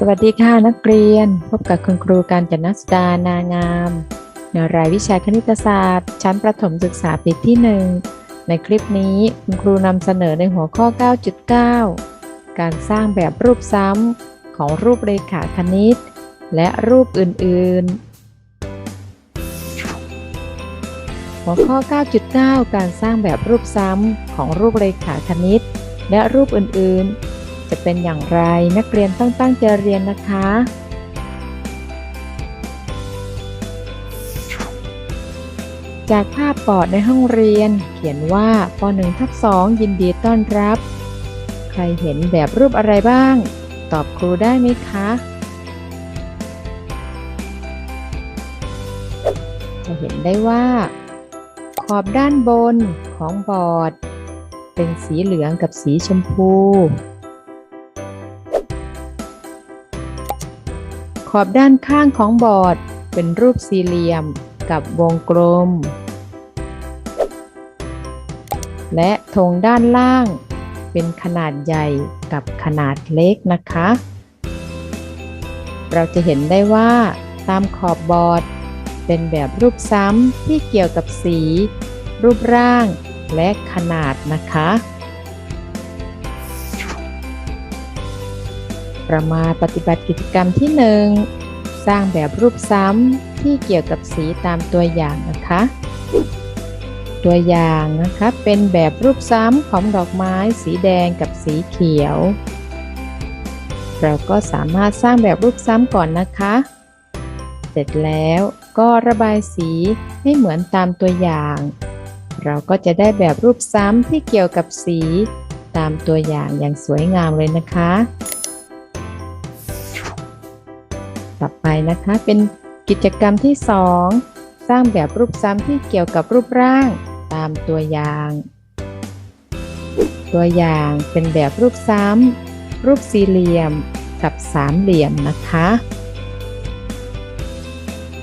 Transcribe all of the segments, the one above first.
สวัสดีค่ะนักเรียน พบกับคุณครูการจนสดานางามในรายวิชาคณิตศาสตร์ ชั้นประถมศึกษาปีที่ 1 ในคลิปนี้คุณครูนำเสนอในหัวข้อ 9.9 การสร้างแบบรูปซ้ำของรูปเรขาคณิต และรูปอื่น ๆ หัวข้อ 9.9 การสร้างแบบรูปซ้ำของรูปเรขาคณิต และรูปอื่น ๆ จะเป็นอย่างไรนักเรียนต้องตั้งใจเรียนนะคะ จากภาพปอดในห้องเรียน เขียนว่าป .1 ทับ2ยินดีต้อนรับ ใครเห็นแบบรูปอะไรบ้าง ตอบครูได้ไหมคะจะเห็นได้ว่า ขอบด้านบนของบอร์ด เป็นสีเหลืองกับสีชมพู อบด้านข้างของบอร์ด เป็นรูปสี่เหลี่ยมกับวงกลม และธงด้านล่าง เป็นขนาดใหญ่กับขนาดเล็กนะคะ เราจะเห็นได้ว่า ตามขอบบอร์ด เป็นแบบรูปซ้ำที่เกี่ยวกับสี รูปร่างและขนาดนะคะ เรามาปฏิบัติกิจกรรมที่ 1 สร้างแบบรูปซ้ำที่เกี่ยวกับสีตามตัวอย่างนะคะ ตัวอย่างนะคะเป็นแบบรูปซ้ำของดอกไม้สีแดงกับสีเขียว เราก็สามารถสร้างแบบรูปซ้ำก่อนนะคะ เสร็จแล้วก็ระบายสีให้เหมือนตามตัวอย่าง เราก็จะได้แบบรูปซ้ำที่เกี่ยวกับสีตามตัวอย่างอย่างสวยงามเลยนะคะ่อไปนะคะ เป็นกิจกรรมที่ 2 สร้างแบบรูปซ้ำที่เกี่ยวกับรูปร่างตามตัวอย่าง ตัวอย่างเป็นแบบรูปซ้ำรูปสี่เหลี่ยมกับสามเหลี่ยมนะคะ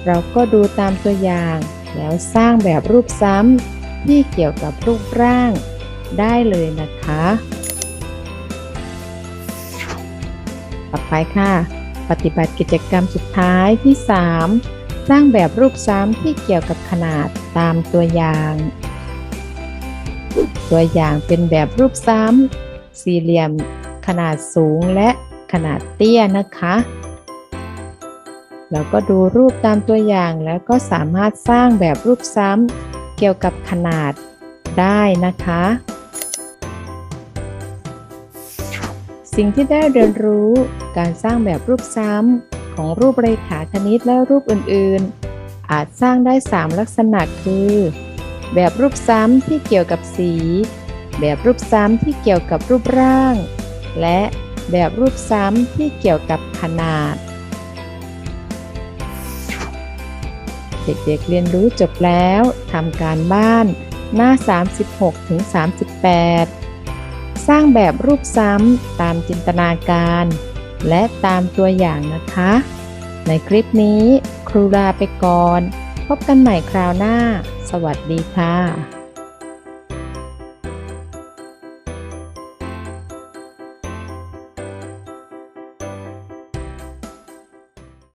เราก็ดูตามตัวอย่าง แล้วสร้างแบบรูปซ้ำที่เกี่ยวกับรูปร่างได้เลยนะคะ ต่อไปค่ะ ปฏิบัติกิจกรรมสุดท้ายที่ 3 สร้างแบบรูปซ้ำที่เกี่ยวกับขนาดตามตัวอย่าง ตัวอย่างเป็นแบบรูปซ้ำสี่เหลี่ยมขนาดสูงและขนาดเตี้ยนะคะเราก็ดูรูปตามตัวอย่างแล้วก็สามารถสร้างแบบรูปซ้ำเกี่ยวกับขนาดได้นะคะ สิ่งที่ได้เรียนรู้การสร้างแบบรูปซ้ำของรูปเรขาคณิตและรูปอื่นๆ อาจสร้างได้ 3 ลักษณะคือ แบบรูปซ้ำที่เกี่ยวกับสี แบบรูปซ้ำที่เกี่ยวกับรูปร่าง และแบบรูปซ้ำที่เกี่ยวกับขนาด เด็กๆเรียนรู้จบแล้วทำการบ้านหน้า 36ถึง38ส ร้างแบบรูปซ้ำตามจินตนาการ และตามตัวอย่างนะคะ ในคลิปนี้ครูลาไปก่อน พบกันใหม่คราวหน้า สวัสดีค่ะ